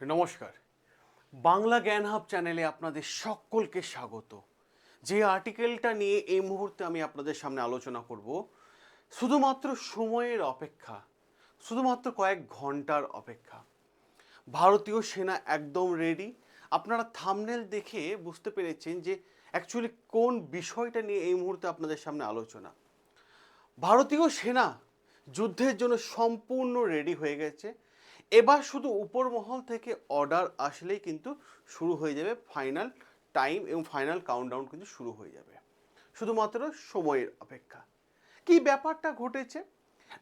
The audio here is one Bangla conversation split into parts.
নমস্কার। বাংলা জ্ঞান হাব চ্যানেলে আপনাদের সকলকে স্বাগত। যে আর্টিকেলটা নিয়ে এই মুহূর্তে আমি আপনাদের সামনে আলোচনা করব, শুধুমাত্র সময়ের অপেক্ষা, শুধুমাত্র কয়েক ঘণ্টার অপেক্ষা। ভারতীয় সেনা একদম রেডি আপনারা থামনেল দেখে বুঝতে পেরেছেন যে অ্যাকচুয়ালি কোন বিষয়টা নিয়ে এই মুহূর্তে আপনাদের সামনে আলোচনা। ভারতীয় সেনা যুদ্ধের জন্য সম্পূর্ণ রেডি হয়ে গেছে। এবার শুধু উপর মহল থেকে অর্ডার আসলেই কিন্তু শুরু হয়ে যাবে ফাইনাল টাইম এবং ফাইনাল কাউন্টডাউন কিন্তু শুরু হয়ে যাবে। শুধুমাত্র সময়ের অপেক্ষা। কি ব্যাপারটা ঘটেছে?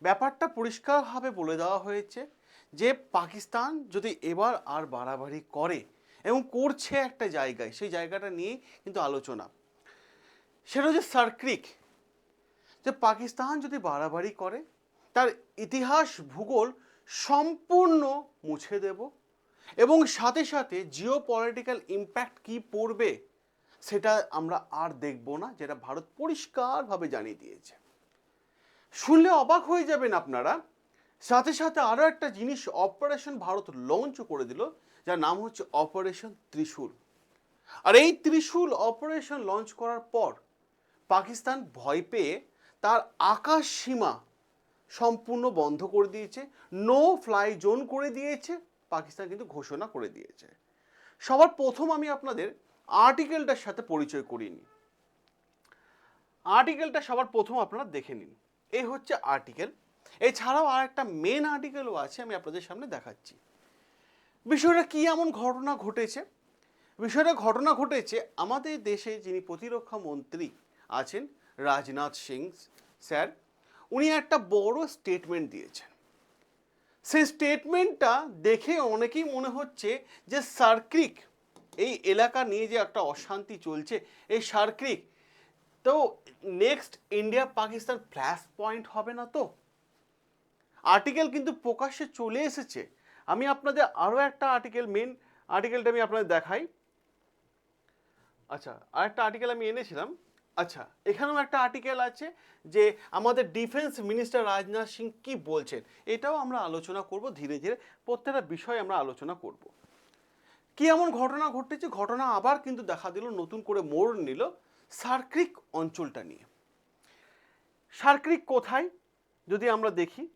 ব্যাপারটা পরিষ্কারভাবে বলে দেওয়া হয়েছে যে পাকিস্তান যদি এবার আর বাড়াবাড়ি করে এবং করছে একটা জায়গায়, সেই জায়গাটা নিয়ে কিন্তু আলোচনা। সেটা হচ্ছে সার্ক্রিক যে পাকিস্তান যদি বাড়াবাড়ি করে, তার ইতিহাস, ভূগোল সম্পূর্ণ মুছে দেব এবং সাথে সাথে জিও পলিটিক্যাল ইম্প্যাক্ট কী পড়বে সেটা আমরা আর দেখব না, যেটা ভারত পরিষ্কারভাবে জানিয়ে দিয়েছে। শুনলে অবাক হয়ে যাবেন আপনারা। সাথে সাথে আরও একটা জিনিস অপারেশন ভারত লঞ্চ করে দিল, যার নাম হচ্ছে অপারেশন ত্রিশূল। আর এই ত্রিশূল অপারেশন লঞ্চ করার পর পাকিস্তান ভয় পেয়ে তার আকাশ সীমা সম্পূর্ণ বন্ধ করে দিয়েছে নো ফ্লাই জোন করে দিয়েছে, পাকিস্তান কিন্তু ঘোষণা করে দিয়েছে। সবার প্রথম আমি আপনাদের আর্টিকেলটার সাথে পরিচয় করিয়ে নিই। আর্টিকেলটা সবার প্রথম আপনারা দেখে নিন। এই হচ্ছে আর্টিকেল এছাড়াও আর একটা মেন আর্টিকেলও আছে, আমি আপনাদের সামনে দেখাচ্ছি। বিষয়টা কি এমন ঘটনা ঘটেছে? বিষয়টা ঘটনা ঘটেছে, আমাদের দেশে যিনি প্রতিরক্ষা মন্ত্রী আছেন, রাজনাথ সিং, স্যার উনি একটা বড় স্টেটমেন্ট দিয়েছেন। সেই স্টেটমেন্টটা দেখে অনেকেই মনে হচ্ছে যে সার্ক্রিক, এই এলাকা নিয়ে যে একটা অশান্তি চলছে, এই সার্ক্রিক, তো next India Pakistan flash point হবে না তো? আর্টিকেল কিন্তু প্রকাশ্যে চলে এসেছে। আমি আপনাদের আরও একটা আর্টিকেল মেন আর্টিকেলটা আমি আপনাদের দেখাই। আচ্ছা আরেকটা আর্টিকেল আমি এনেছিলাম। আচ্ছা এখানেও একটা আর্টিকেল আছে যে আমাদের ডিফেন্স মিনিস্টার রাজনাথ সিং কি বলছেন? এটাও আমরা আলোচনা করব ধীরে ধীরে, প্রত্যেকটা বিষয় আমরা আলোচনা করব। কি এমন ঘটনা ঘটেছে? ঘটনা আবার কিন্তু দেখা দিল, নতুন করে মোড় নিল সার্ক্রিক অঞ্চলটা নিয়ে। সার্ক্রিক কোথায়? যদি আমরা দেখি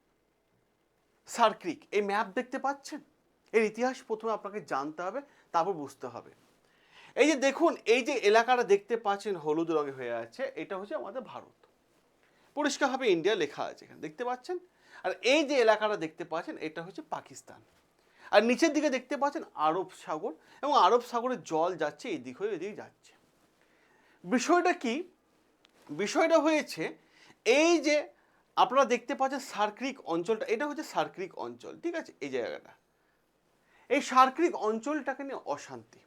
সার্ক্রিক এই ম্যাপ দেখতে পাচ্ছেন? এর ইতিহাস প্রথমে আপনাকে জানতে হবে, তারপর বুঝতে হবে। এই যে দেখুন, এই যে এলাকাটা দেখতে পাচ্ছেন হলুদ রঙে হয়ে আছে, এটা হচ্ছে আমাদের ভারত। পরিষ্কারভাবে ইন্ডিয়া লেখা আছে এখানে, দেখতে পাচ্ছেন? আর এই যে এলাকাটা দেখতে পাচ্ছেন, এটা হচ্ছে পাকিস্তান। আর নিচের দিকে দেখতে পাচ্ছেন আরব সাগর, এবং আরব সাগরের জল যাচ্ছে এই এদিক হয়ে এদিকে যাচ্ছে। বিষয়টা কি? বিষয়টা হয়েছে, এই যে আপনারা দেখতে পাচ্ছেন সার্ক্রিক অঞ্চলটা, এটা হচ্ছে সার্ক্রিক অঞ্চল, ঠিক আছে? এই জায়গাটা। এই সার্ক্রিক অঞ্চলটাকে নিয়ে অশান্তি।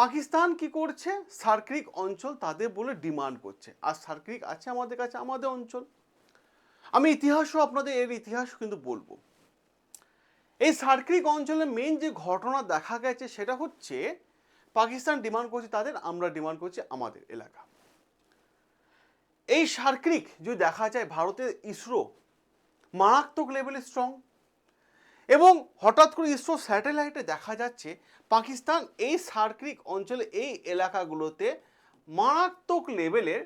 পাকিস্তান কি করছে? সার্ক্রিক অঞ্চল তাদের বলে ডিমান্ড করছে। আর সার্ক্রিক আছে আমাদের কাছে, আমাদের অঞ্চল। আমি ইতিহাসও আপনাদের, এর ইতিহাস কিন্তু বলব। এই সার্ক্রিক অঞ্চলে মেন যে ঘটনা দেখা গেছে সেটা হচ্ছে, পাকিস্তান ডিমান্ড করছে তাদের, আমরা ডিমান্ড করছি আমাদের এলাকা। এই সার্ক্রিক যদি দেখা যায়, ভারতের ইসরো মারাত্মক লেভেলে স্ট্রং এবং হঠাৎ করে ইসরো স্যাটেলাইটে দেখা যাচ্ছে পাকিস্তান এই সার্ক্রিক অঞ্চলে এই এলাকাগুলোতে মারাত্মক লেভেলের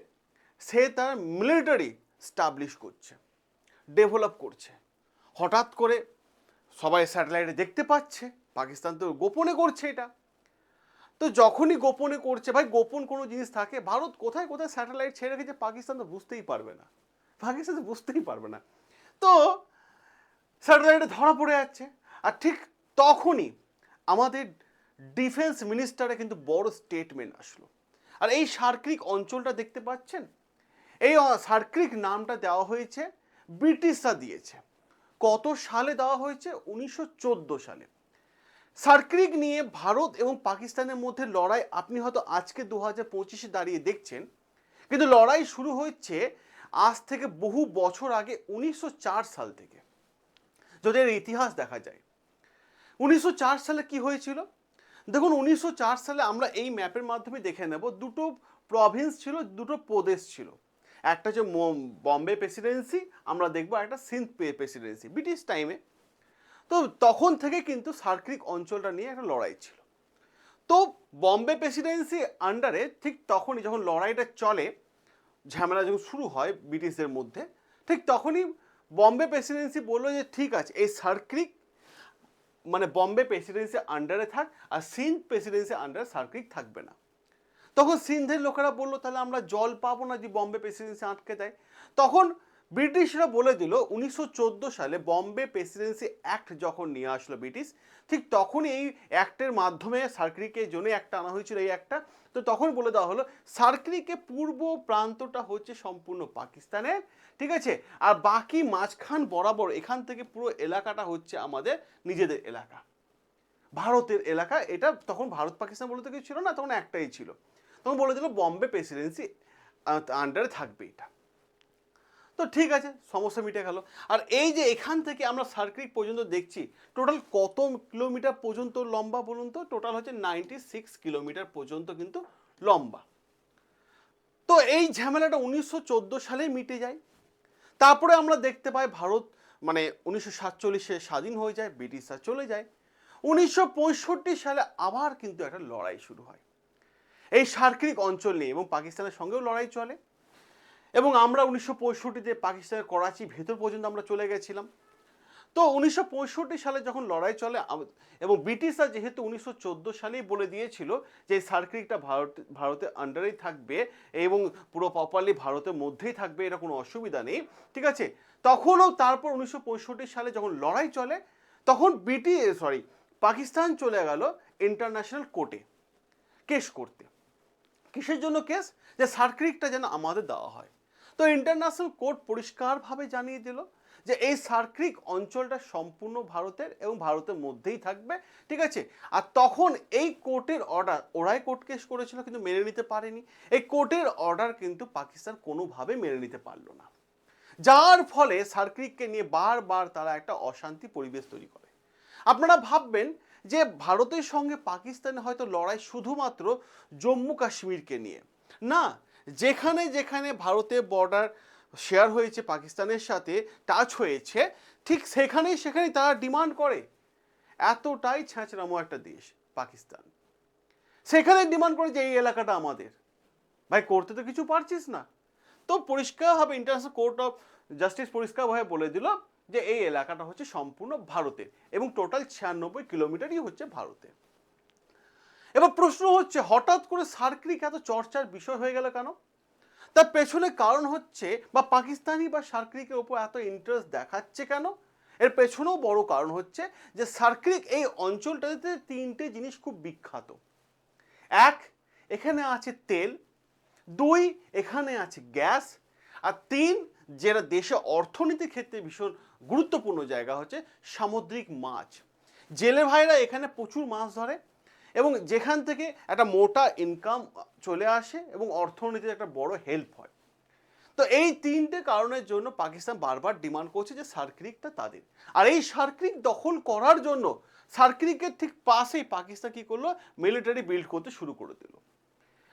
সে তার মিলিটারি স্টাবলিশ করছে ডেভেলপ করছে। হঠাৎ করে সবাই স্যাটেলাইটে দেখতে পাচ্ছে, পাকিস্তান তো গোপনে করছে এটা। তো যখনই গোপনে করছে, ভাই গোপন কোনো জিনিস থাকে, ভারত কোথায় কোথায় স্যাটেলাইট ছেড়ে রেখেছে পাকিস্তান তো বুঝতেই পারবে না। পাকিস্তান তো বুঝতেই পারবে না। তো স্যাটেলাইটে ধরা পড়ে যাচ্ছে। আর ঠিক তখনই আমাদের ডিফেন্স মিনিস্টারে কিন্তু বড় স্টেটমেন্ট আসলো। আর এই সার্ক্রিক অঞ্চলটা দেখতে পাচ্ছেন? এই সার্ক্রিক নামটা দেওয়া হয়েছে, ব্রিটিশরা দিয়েছে। কত সালে দেওয়া হয়েছে? উনিশশো চোদ্দ সালে। সার্ক্রিক নিয়ে ভারত এবং পাকিস্তানের মধ্যে লড়াই আপনি হয়তো আজকে দু হাজার পঁচিশে দাঁড়িয়ে দেখছেন। কিন্তু লড়াই শুরু হচ্ছে আজ থেকে বহু বছর আগে, উনিশশো চার সাল থেকে। যদি এর ইতিহাস দেখা যায়। উনিশশো চার সালে কি হয়েছিল? দেখুন, উনিশশো চার সালে আমরা এই ম্যাপের মাধ্যমে দেখে নেব, দুটো প্রভিন্স ছিল, দুটো প্রদেশ ছিল। একটা মো- বম্বে প্রেসিডেন্সি আমরা দেখব একটা সিন্ধ প্রেসিডেন্সি ব্রিটিশ টাইমে তো তখন থেকে কিন্তু সার্কিক অঞ্চলটা নিয়ে একটা লড়াই ছিল। তো বম্বে প্রেসিডেন্সি আন্ডারে ঠিক তখনই যখন লড়াইটা চলে, ঝামেলা যখন শুরু হয় ব্রিটিশদের মধ্যে, ঠিক তখনই বম্বে প্রেসিডেন্সি বলল যে, ঠিক আছে, এই সার্ক্রিক মানে বম্বে প্রেসিডেন্সি আন্ডারে থাক, আর সিন্ধ প্রেসিডেন্সি আন্ডারে সার্কিক থাকবে না। তখন সিন্ধের লোকেরা বলল, তাহলে আমরা জল পাবো না যে বম্বে প্রেসিডেন্সি আটকে দেয়। তখন ব্রিটিশরা বলে দিল উনিশশো চোদ্দ সালে বম্বে প্রেসিডেন্সি অ্যাক্ট যখন নিয়ে আসলো ব্রিটিশ, ঠিক তখনই এই অ্যাক্টের মাধ্যমে সার্কিকের জন্য একটা আনা হয়েছিল এই একটা তো তখন বলে দেওয়া হলো, সার্কিকে পূর্ব প্রান্তটা হচ্ছে সম্পূর্ণ পাকিস্তানের, ঠিক আছে? আর বাকি মাঝখান বরাবর এখান থেকে পুরো এলাকাটা হচ্ছে আমাদের নিজেদের এলাকা। ভারতের এলাকা, এটা তখন ভারত পাকিস্তান বলে তো কিছু ছিল না, তখন একটাই ছিল। তখন বলে দিল বম্বে প্রেসিডেন্সি আন্ডারে থাকবে এটা। তো ঠিক আছে, সমস্যা মিটে গেল। আর এই যে এখান থেকে আমরা সার্কিট পর্যন্ত দেখছি টোটাল কত কিলোমিটার পর্যন্ত লম্বা বলুন তো? টোটাল হচ্ছে নাইনটি সিক্স কিলোমিটার পর্যন্ত কিন্তু লম্বা। তো এই ঝামেলাটা উনিশশো সালেই মিটে যায়। তারপরে আমরা দেখতে পাই ভারত মানে উনিশশো সাতচল্লিশে স্বাধীন হয়ে যায়, ব্রিটিশরা চলে যায়। উনিশশো পঁয়ষট্টি সালে আবার কিন্তু একটা লড়াই শুরু হয়। এই সার্কিক অঞ্চল নিয়ে এবং পাকিস্তানের সঙ্গেও লড়াই চলে। এবং আমরা উনিশশো পঁয়ষট্টিতে পাকিস্তানের করাচি ভেতর পর্যন্ত আমরা চলে গেছিলাম। তো উনিশশো পঁয়ষট্টি সালে যখন লড়াই চলে এবং ব্রিটিশরা যেহেতু উনিশশো চোদ্দ সালেই বলে দিয়েছিল যে এই সার্কিটটা ভারত, ভারতের আন্ডারেই থাকবে এবং পুরো প্রপারলি ভারতের মধ্যেই থাকবে, এটা কোনো অসুবিধা নেই, ঠিক আছে? তখনও তারপর উনিশশো পঁয়ষট্টি সালে যখন লড়াই চলে, তখন ব্রিটিশ সরি পাকিস্তান চলে গেল ইন্টারন্যাশনাল কোর্টে কেস করতে। কিসের জন্য কেস যে সার্কিটটা যেন আমাদের দেওয়া হয়। তো ইন্টারন্যাশনাল কোর্ট পরিষ্কারভাবে জানিয়ে দিল যে এই সার্কিক অঞ্চলটা সম্পূর্ণ ভারতের এবং ভারতের মধ্যেই থাকবে, ঠিক আছে? আর তখন এই কোর্টের অর্ডার ওরাই কোর্ট কেস করেছিল কিন্তু মেনে নিতে পারেনি। এই কোর্টের অর্ডার কিন্তু পাকিস্তান কোনোভাবে মেনে নিতে পারল না। যার ফলে সার্কিককে নিয়ে বারবার তারা একটা অশান্তি পরিবেশ তৈরি করে। আপনারা ভাববেন যে ভারতের সঙ্গে পাকিস্তানে হয়তো লড়াই শুধুমাত্র জম্মু কাশ্মীরকে নিয়ে। না যেখানে যেখানে ভারতে বর্ডার শেয়ার হয়েছে পাকিস্তানের সাথে টাচ হয়েছে, ঠিক সেখানেই সেখানেই তারা ডিমান্ড করে। এতটাই ছ্যাঁচড়ামো একটা দেশ, পাকিস্তান। সেখানে ডিমান্ড করে যে এই এলাকাটা আমাদের। ভাই, করতে তো কিছু পারছিস না। তো পরিষ্কারভাবে ইন্টারন্যাশনাল কোর্ট অফ জাস্টিস পরিষ্কারভাবে বলে দিল যে এই এলাকাটা হচ্ছে সম্পূর্ণ ভারতের এবং টোটাল ছিয়ানব্বই কিলোমিটারই হচ্ছে ভারতের। এবার প্রশ্ন হচ্ছে, হঠাৎ করে সার্কিক এত চর্চার বিষয় হয়ে গেল কেন? তার পেছনে কারণ হচ্ছে বা পাকিস্তানি বা সার্কিকের উপর এত ইন্টারেস্ট দেখাচ্ছে কেন? এর পেছনেও বড় কারণ হচ্ছে যে সার্কিক এই অঞ্চলটাতে তিনটে জিনিস খুব বিখ্যাত। এক, এখানে আছে তেল। দুই, এখানে আছে গ্যাস। আর তিন, যেটা দেশে অর্থনীতির ক্ষেত্রে ভীষণ গুরুত্বপূর্ণ জায়গা হচ্ছে সামুদ্রিক মাছ। জেলে ভাইরা এখানে প্রচুর মাছ ধরে। এবং যেখান থেকে একটা মোটা ইনকাম চলে আসে এবং অর্থনীতির একটা বড় হেল্প হয়। তো এই তিনটে কারণের জন্য পাকিস্তান বারবার ডিমান্ড করছে যে সার্কিকটা তাদের। আর এই সার্কিক দখল করার জন্য সার্কিকের ঠিক পাশেই পাকিস্তান কি করল? মিলিটারি বিল্ড করতে শুরু করে দিল।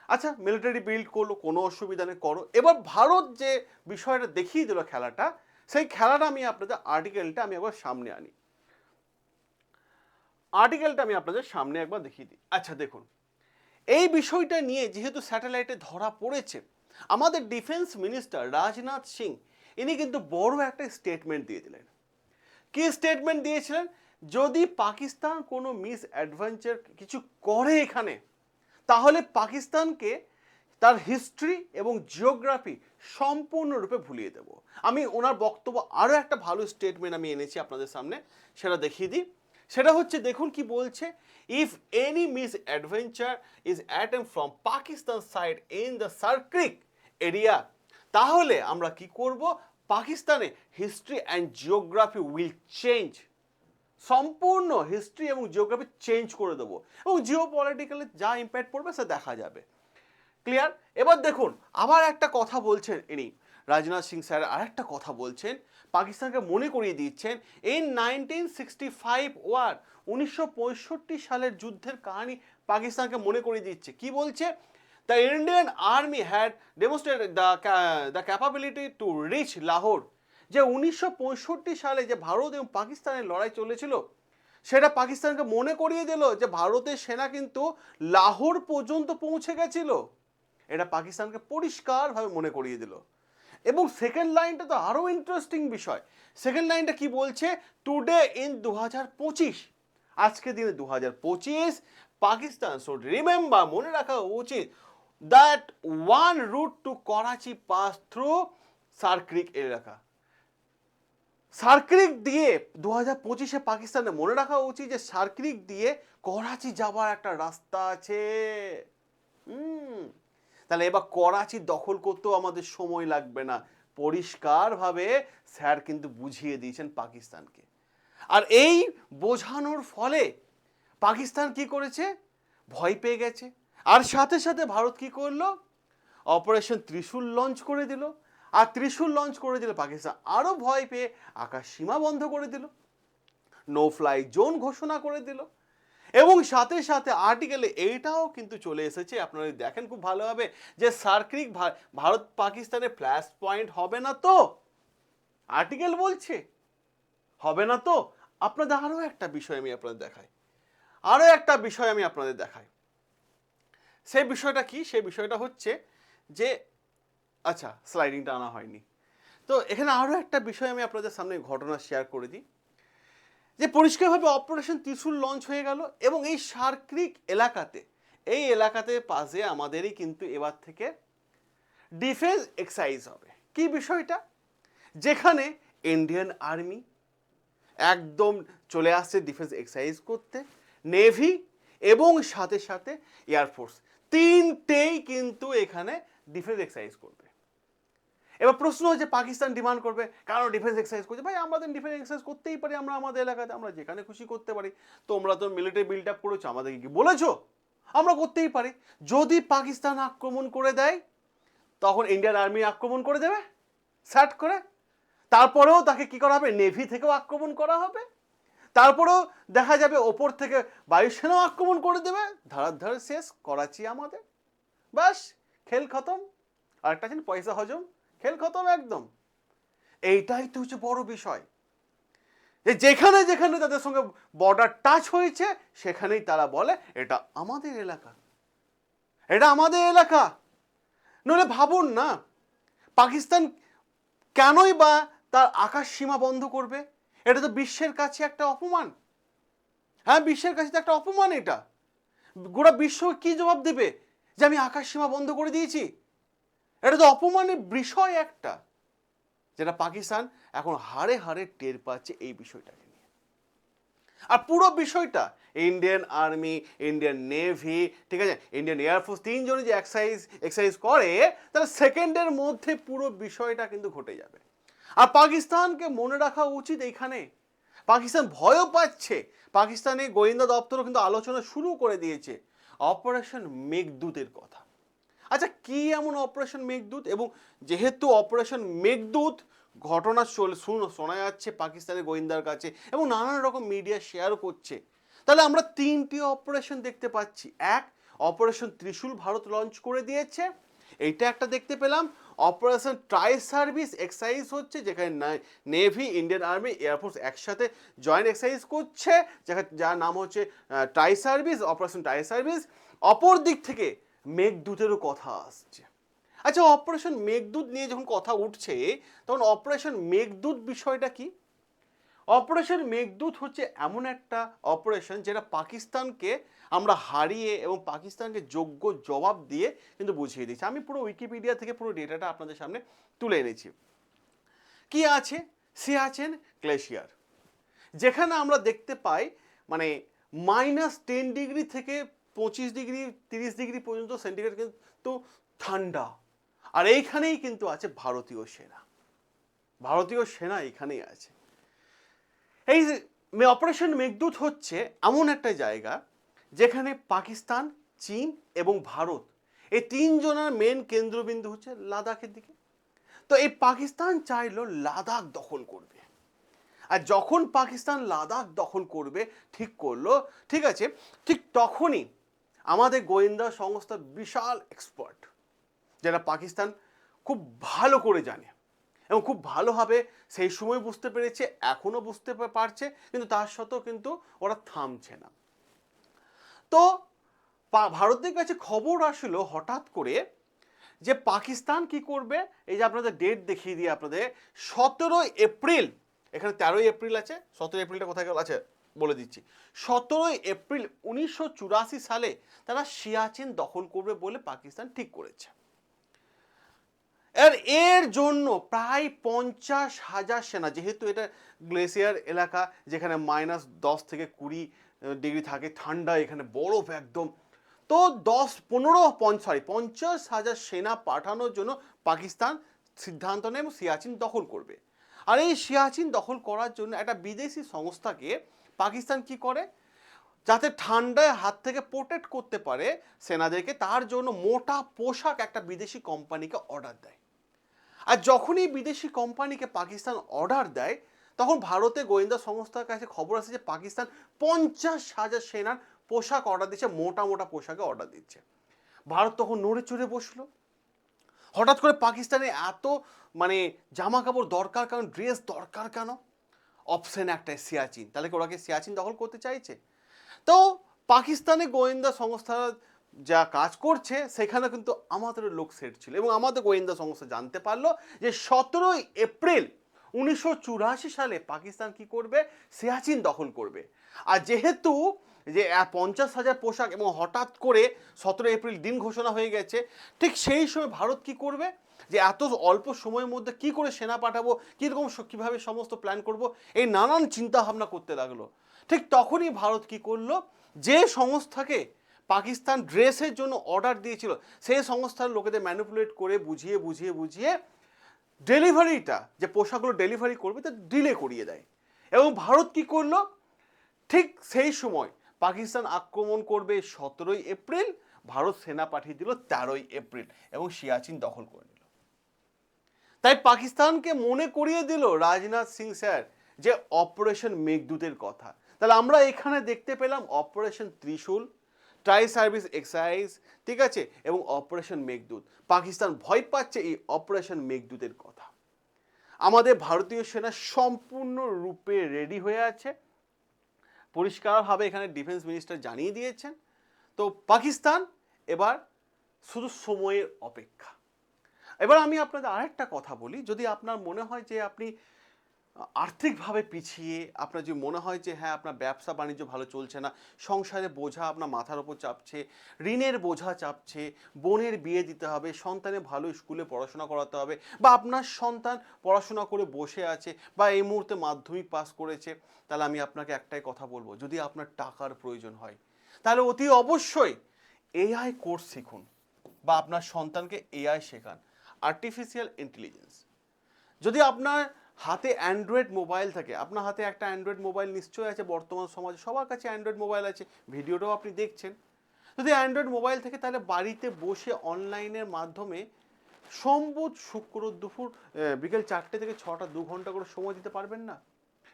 আচ্ছা মিলিটারি বিল্ড করল, কোনো অসুবিধা নেই, করো। এবার ভারত যে বিষয়টা দেখিয়ে দিল খেলাটা, সেই খেলাটা আমি আপনাদের আর্টিকেলটা আমি একবার সামনে আনি। আর্টিকেলটা আমি আপনাদের সামনে একবার দেখিয়ে দিই। আচ্ছা দেখুন। এই বিষয়টা নিয়ে যেহেতু স্যাটেলাইটে ধরা পড়েছে, আমাদের ডিফেন্স মিনিস্টার রাজনাথ সিং, ইনি কিন্তু বড় একটা স্টেটমেন্ট দিয়ে দিলেন। কি স্টেটমেন্ট দিয়েছিলেন? যদি পাকিস্তান কোনো মিস অ্যাডভেঞ্চার কিছু করে এখানে, তাহলে পাকিস্তানকে তার হিস্ট্রি এবং জিওগ্রাফি সম্পূর্ণরূপে ভুলিয়ে দেব। আমি ওনার বক্তব্য আরও একটা ভালো স্টেটমেন্ট আমি এনেছি আপনাদের সামনে, সেটা দেখিয়ে দিই। সেটা হচ্ছে দেখুন কি বলছে if any misadventure is attempted from Pakistan side in the Sir Creek area তাহলে আমরা কি করব? পাকিস্তানে history and geography will change সম্পূর্ণ হিস্ট্রি এবং জিওগ্রাফি চেঞ্জ করে দেবো। এবং জিও পলিটিক্যালে যা ইম্প্যাক্ট পড়বে সে দেখা যাবে। ক্লিয়ার এবার দেখুন, আবার একটা কথা বলছেন ইনি। রাজনাথ সিং স্যার আর একটা কথা বলছেন। পাকিস্তানকে মনে করিয়ে দিচ্ছেন এই নাইনটিন সিক্সটি ফাইভ ওয়ার উনিশশো পঁয়ষট্টি সালের যুদ্ধের কাহিনী পাকিস্তানকে মনে করিয়ে দিচ্ছে। কি বলছে? The Indian army had demonstrated the the capability to reach Lahore যে উনিশশো পঁয়ষট্টি সালে যে ভারত এবং পাকিস্তানের লড়াই চলেছিল, সেটা পাকিস্তানকে মনে করিয়ে দিল যে ভারতের সেনা কিন্তু লাহোর পর্যন্ত পৌঁছে গেছিল। এটা পাকিস্তানকে পরিষ্কারভাবে মনে করিয়ে দিল। এবং সেকেন্ড লাইনটা তো আরও ইন্টারেস্টিং বিষয়। সেকেন্ড লাইনটা কি বলছে? টুডে ইন দু হাজার পঁচিশ আজকে দিনে দু হাজার পঁচিশ, পাকিস্তান। শুড রিমেম্বার মনে রাখা উচিত that one route to Karachi pass through Sir Creek এলাকা। সার্ক্রিক দিয়ে দু হাজার পঁচিশে পাকিস্তানে মনে রাখা উচিত যে সার্ক্রিক দিয়ে করাচি যাবার একটা রাস্তা আছে। হুম। তাহলে এবার করাচি দখল করতেও আমাদের সময় লাগবে না। পরিষ্কারভাবে স্যার কিন্তু বুঝিয়ে দিয়েছেন পাকিস্তানকে। আর এই বোঝানোর ফলে পাকিস্তান কি করেছে? ভয় পেয়ে গেছে। আর সাথে সাথে ভারত কি করল? অপারেশন ত্রিশূল লঞ্চ করে দিল। আর ত্রিশূল লঞ্চ করে দিলে পাকিস্তান আরও ভয় পেয়ে আকাশ সীমা বন্ধ করে দিল। নো ফ্লাই জোন ঘোষণা করে দিল। এবং সাথে সাথে আর্টিকেলে এইটাও কিন্তু চলে এসেছে। আপনারা দেখেন খুব ভালোভাবে যে সার্ক্রিক ভা- ভারত পাকিস্তানের ফ্ল্যাশ পয়েন্ট হবে না তো? আর্টিকেল বলছে, হবে না তো? আপনাদের আরও একটা বিষয় আমি আপনাদের দেখাই। আরও একটা বিষয় আমি আপনাদের দেখাই। সেই বিষয়টা কি? সেই বিষয়টা হচ্ছে যে আচ্ছা স্লাইডিংটা আনা হয়নি। তো এখানে আরও একটা বিষয় আমি আপনাদের সামনে ঘটনা শেয়ার করে দিই। যে পরিষ্কারভাবে অপারেশন ত্রিশূল লঞ্চ হয়ে গেল এবং এই সার্ক্রিক এলাকাতে, এই এলাকাতে পাশে আমাদেরই কিন্তু এবার থেকে ডিফেন্স এক্সাইজ হবে। কি বিষয়টা? যেখানে ইন্ডিয়ান আর্মি একদম চলে আসছে ডিফেন্স এক্সারসাইজ করতে নেভি এবং সাথে সাথে এয়ারফোর্স তিনটেই কিন্তু এখানে ডিফেন্স এক্সারসাইজ করবে। এবার প্রশ্ন হচ্ছে পাকিস্তান ডিমান্ড করবে কারণ ডিফেন্স এক্সারসাইজ করছে। ভাই, আমাদের ডিফেন্স এক্সারসাইজ করতেই পারি আমরা আমাদের এলাকাতে, আমরা যেখানে খুশি করতে পারি। তোমরা তো মিলিটারি বিল্ড আপ করেছ, আমাদেরকে কি বলেছ? আমরা করতেই পারি। যদি পাকিস্তান আক্রমণ করে দেয়, তখন ইন্ডিয়ান আর্মি আক্রমণ করে দেবে, স্যাট করে। তারপরেও তাকে কি করা হবে? নেভি থেকেও আক্রমণ করা হবে। তারপরেও দেখা যাবে ওপর থেকে বায়ুসেনাও আক্রমণ করে দেবে। ধারার ধারে, শেষ, করাচি আমাদের। বাস খেল খতম। আরেকটা আছেন পয়সা হজম। খেল খতম একদম। এইটাই তো হচ্ছে বড় বিষয়। যে যেখানে যেখানে তাদের সঙ্গে বর্ডার টাচ হয়েছে, সেখানেই তারা বলে, এটা আমাদের এলাকা। এটা আমাদের এলাকা। নইলে ভাবুন না, পাকিস্তান কেনই বা তার আকাশ সীমা বন্ধ করবে? এটা তো বিশ্বের কাছে একটা অপমান। হ্যাঁ বিশ্বের কাছে তো একটা অপমান এটা। গোটা বিশ্ব কি জবাব দেবে যে আমি আকাশ সীমা বন্ধ করে দিয়েছি? এটা তো অপমানের বিষয় একটা, যেটা পাকিস্তান এখন হাড়ে হাড়ে টের পাচ্ছে এই বিষয়টাকে নিয়ে। আর পুরো বিষয়টা ইন্ডিয়ান আর্মি ইন্ডিয়ান নেভি ঠিক আছে ইন্ডিয়ান এয়ারফোর্স তিনজনে যে এক্সারসাইজ এক্সারসাইজ করে, তাহলে সেকেন্ডের মধ্যে পুরো বিষয়টা কিন্তু ঘটে যাবে। আর পাকিস্তানকে মনে রাখা উচিত এইখানে, পাকিস্তান ভয়ও পাচ্ছে। পাকিস্তানের গোয়েন্দা দপ্তরও কিন্তু আলোচনা শুরু করে দিয়েছে অপারেশন মেঘদূতের কথা। আচ্ছা কি এমন অপারেশন মেঘদূত? এবং যেহেতু অপারেশন মেঘদূত, ঘটনা শুন- শোনা যাচ্ছে পাকিস্তানের গোয়েন্দার কাছে এবং নানান রকম মিডিয়া শেয়ার করছে। তাহলে আমরা তিনটি অপারেশন দেখতে পাচ্ছি। এক অপারেশন ত্রিশূল ভারত লঞ্চ করে দিয়েছে। এইটা একটা দেখতে পেলাম। অপারেশন ট্রাই সার্ভিস এক্সারসাইজ হচ্ছে, যেখানে navy Indian army air force একসাথে জয়েন্ট এক্সারসাইজ করছে, যেখানে যার নাম হচ্ছে tri service operation tri service অপর দিক থেকে মেঘদূতেরও কথা আসছে। আচ্ছা অপারেশন মেঘদূত নিয়ে যখন কথা উঠছে, তখন অপারেশন মেঘদূত বিষয়টা কি? অপারেশন মেঘদূত হচ্ছে এমন একটা অপারেশন যেটা পাকিস্তানকে আমরা হারিয়ে এবং পাকিস্তানকে যোগ্য জবাব দিয়ে কিন্তু বুঝিয়ে দিয়েছি। আমি পুরো উইকিপিডিয়া থেকে পুরো ডেটাটা আপনাদের সামনে তুলে এনেছি। কি আছে? সে আছেন গ্লেশিয়ার। যেখানে আমরা দেখতে পাই মানে মাইনাস টেন ডিগ্রি থেকে পঁচিশ ডিগ্রি, তিরিশ ডিগ্রি পর্যন্ত সেন্টিগ্রেড কিন্তু ঠান্ডা। আর এইখানেই কিন্তু আছে ভারতীয় সেনা। ভারতীয় সেনা এখানেই আছে। এই অপারেশন মেঘদূত হচ্ছে এমন একটা জায়গা যেখানে পাকিস্তান, চীন এবং ভারত এই তিনজনের মেন কেন্দ্রবিন্দু হচ্ছে লাদাখের দিকে। তো এই পাকিস্তান চাইলো লাদাখ দখল করবে। আর যখন পাকিস্তান লাদাখ দখল করবে, ঠিক করল, ঠিক আছে, ঠিক তখনই আমাদের গোয়েন্দা সংস্থা বিশাল এক্সপার্ট যারা পাকিস্তান খুব ভালো করে জানে এবং খুব ভালোভাবে সেই সময় বুঝতে পেরেছে, এখনও বুঝতে পারছে, কিন্তু তার সত্ত্বেও কিন্তু ওরা থামছে না। তো ভারতের কাছে খবর আসলো হঠাৎ করে যে পাকিস্তান কি করবে? এই যে আপনাদের ডেট দেখিয়ে দিই আপনাদের, সতেরোই এপ্রিল, এখানে তেরোই এপ্রিল আছে, সতেরোই এপ্রিলটা কোথায় গেল? আছে বলে দিচ্ছি। সতেরোই এপ্রিল উনিশশো চুরাশি সালে তারা সিয়াচিন দখল করবে বলে পাকিস্তান ঠিক করেছে। আর এর জন্য প্রায় পঞ্চাশ হাজার সেনা, যেহেতু এটা গ্লেসিয়ার এলাকা, যেখানে মাইনাস দশ থেকে কুড়ি ডিগ্রি থাকে, ঠান্ডা এখানে, বরফ একদম। তো দশ, পনেরো সরি পঞ্চাশ হাজার সেনা পাঠানোর জন্য পাকিস্তান সিদ্ধান্ত নেয় এবং সিয়াচিন দখল করবে। আর এই সিয়াচিন দখল করার জন্য একটা বিদেশি সংস্থাকে পাকিস্তান কি করে? যাতে ঠান্ডায় হাত থেকে প্রোটেক্ট করতে পারে, সেনাদেরকে তার জন্য মোটা পোশাক একটা বিদেশি কোম্পানিকে অর্ডার দেয়। আর যখনই বিদেশি কোম্পানিকে পাকিস্তান অর্ডার দেয়, তখন ভারতে গোয়েন্দা সংস্থার কাছে খবর আসে যে পাকিস্তান পঞ্চাশ হাজার সেনার পোশাক অর্ডার দিচ্ছে, মোটা মোটা পোশাকে অর্ডার দিচ্ছে। ভারত তখন নড়ে চড়ে বসল। হঠাৎ করে পাকিস্তানে এত মানে জামা কাপড় দরকার কেন ড্রেস দরকার কেন? অপশন একটাই সিয়াচিন। তাহলে ওরা কি সিয়াচিন দখল করতে চাইছে? তো পাকিস্তানে গোয়েন্দা সংস্থা যা কাজ করছে, সেখানে কিন্তু আমাদের লোক সেট ছিল এবং আমাদের গোয়েন্দা সংস্থা জানতে পারল যে সতেরোই এপ্রিল উনিশশো চুরাশি সালে পাকিস্তান কি করবে? সিয়াচিন দখল করবে। আর যেহেতু যে পঞ্চাশ হাজার পোশাক এবং হঠাৎ করে সতেরো এপ্রিল দিন ঘোষণা হয়ে গেছে, ঠিক সেই সময় ভারত কি করবে? যে এত অল্প সময়ের মধ্যে কি করে সেনা পাঠাবো, কীরকম কীভাবে সমস্ত প্ল্যান করব, এই নানান চিন্তা ভাবনা করতে লাগল। ঠিক তখনই ভারত কি করল? যে সংস্থাকে পাকিস্তান ড্রেসের জন্য অর্ডার দিয়েছিল সেই সংস্থার লোকেদের ম্যানিপুলেট করে বুঝিয়ে বুঝিয়ে বুঝিয়ে ডেলিভারিটা যে পোশাকগুলো ডেলিভারি করবে, তা ডিলে করিয়ে দেয়। এবং ভারত কি করল? ঠিক সেই সময় পাকিস্তান আক্রমণ করবে সতেরোই এপ্রিল, ভারত সেনা পাঠিয়ে দিল তেরোই এপ্রিল, এবং সিয়াচিন দখল করে নিল। তাই পাকিস্তানকে মনে করিয়ে দিল রাজনাথ সিং স্যার যে অপারেশন মেঘদূতের কথা। তাহলে আমরা এখানে দেখতে পেলাম operation Trishul, tri service exercise ঠিক আছে, এবং অপারেশন মেঘদূত। পাকিস্তান ভয় পাচ্ছে এই অপারেশন মেঘদূতের কথা। আমাদের ভারতীয় সেনা সম্পূর্ণ রূপে রেডি হয়ে আছে। পরিষ্কারভাবে এখানে ডিফেন্স মিনিস্টার জানিয়ে দিয়েছেন। তো পাকিস্তান এবার শুধু সময়ের অপেক্ষা। এবার আমি আপনাদের আরেকটা কথা বলি। যদি আপনার মনে হয় যে আপনি আর্থিকভাবে পিছিয়ে, আপনার যে মনে হয় যে হ্যাঁ আপনার ব্যবসা বাণিজ্য ভালো চলছে না, সংসারে বোঝা আপনার মাথার ওপর চাপছে, ঋণের বোঝা চাপছে, বোনের বিয়ে দিতে হবে, সন্তানের ভালো স্কুলে পড়াশোনা করাতে হবে বা আপনার সন্তান পড়াশোনা করে বসে আছে বা এই মুহূর্তে মাধ্যমিক পাস করেছে, তাহলে আমি আপনাকে একটাই কথা বলব, যদি আপনার টাকার প্রয়োজন হয়, তাহলে অতি অবশ্যই এআই কোর্স শিখুন বা আপনার সন্তানকে এআই শেখান। আর্টিফিশিয়াল ইন্টেলিজেন্স যদি আপনার হাতে অ্যান্ড্রয়েড মোবাইল থাকে, আপনার হাতে একটা অ্যান্ড্রয়েড মোবাইল নিশ্চয়ই আছে, বর্তমান সমাজে সবার কাছে অ্যান্ড্রয়েড মোবাইল আছে, ভিডিওটাও আপনি দেখছেন। যদি অ্যান্ড্রয়েড মোবাইল থাকে, তাহলে বাড়িতে বসে অনলাইনের মাধ্যমে সম্বুধ শুক্র দুপুর বিকেল চারটে থেকে ছটা, দু ঘণ্টা করে সময় দিতে পারবেন না?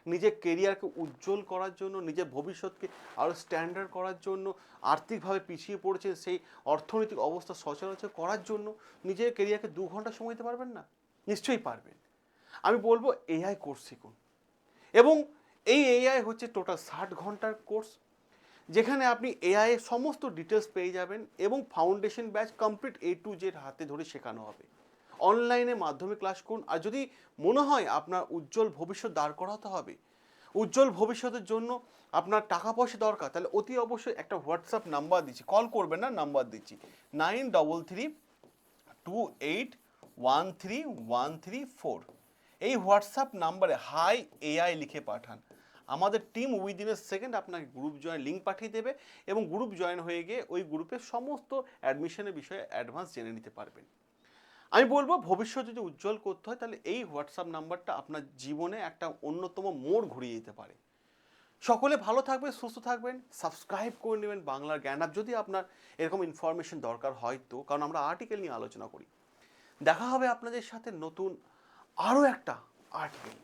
নিজের কেরিয়ারকে উজ্জ্বল করার জন্য, নিজের ভবিষ্যৎকে আরও স্ট্যান্ডার্ড করার জন্য, আর্থিকভাবে পিছিয়ে পড়েছে, সেই অর্থনৈতিক অবস্থা সচরাচর করার জন্য নিজের কেরিয়ারকে দু ঘণ্টা সময় দিতে পারবেন না। নিশ্চয়ই পারবেন। আমি বলব এআই কোর্স শিখুন। এবং এই এআই হচ্ছে টোটাল ষাট ঘণ্টার কোর্স যেখানে আপনি এআই সমস্ত ডিটেলস পেয়ে যাবেন এবং foundation batch complete A to Z হাতে ধরে শেখানো হবে। অনলাইনে মাধ্যমে ক্লাস করুন। আর যদি মনে হয় আপনার উজ্জ্বল ভবিষ্যৎ দাঁড় করাতে হবে, উজ্জ্বল ভবিষ্যতের জন্য আপনার টাকা পয়সা দরকার, তাহলে অতি অবশ্যই একটা হোয়াটসঅ্যাপ নাম্বার দিচ্ছি। কল করবেন না নাম্বার দিচ্ছি। Nine double three two eight one three one three four এই হোয়াটসঅ্যাপ নাম্বারে হাই এআই লিখে পাঠান। আমাদের টিম উইদিন এ সেকেন্ড আপনাকে গ্রুপ জয়েন লিঙ্ক পাঠিয়ে দেবে এবং গ্রুপ জয়েন হয়ে গিয়ে ওই গ্রুপের সমস্ত অ্যাডমিশনের বিষয়ে অ্যাডভান্স জেনে নিতে পারবেন। আমি বলব ভবিষ্যৎ যদি উজ্জ্বল করতে হয়, তাহলে এই হোয়াটসঅ্যাপ নাম্বারটা আপনার জীবনে একটা অন্যতম মোড় ঘুরিয়ে দিতে পারে। সকলে ভালো থাকবেন, সুস্থ থাকবেন সাবস্ক্রাইব করে নেবেন বাংলার জ্ঞান। আপ যদি আপনার এরকম ইনফরমেশন দরকার হয় তো, কারণ আমরা আর্টিকেল নিয়ে আলোচনা করি। দেখা হবে আপনাদের সাথে নতুন আরও একটা আর্টিকেল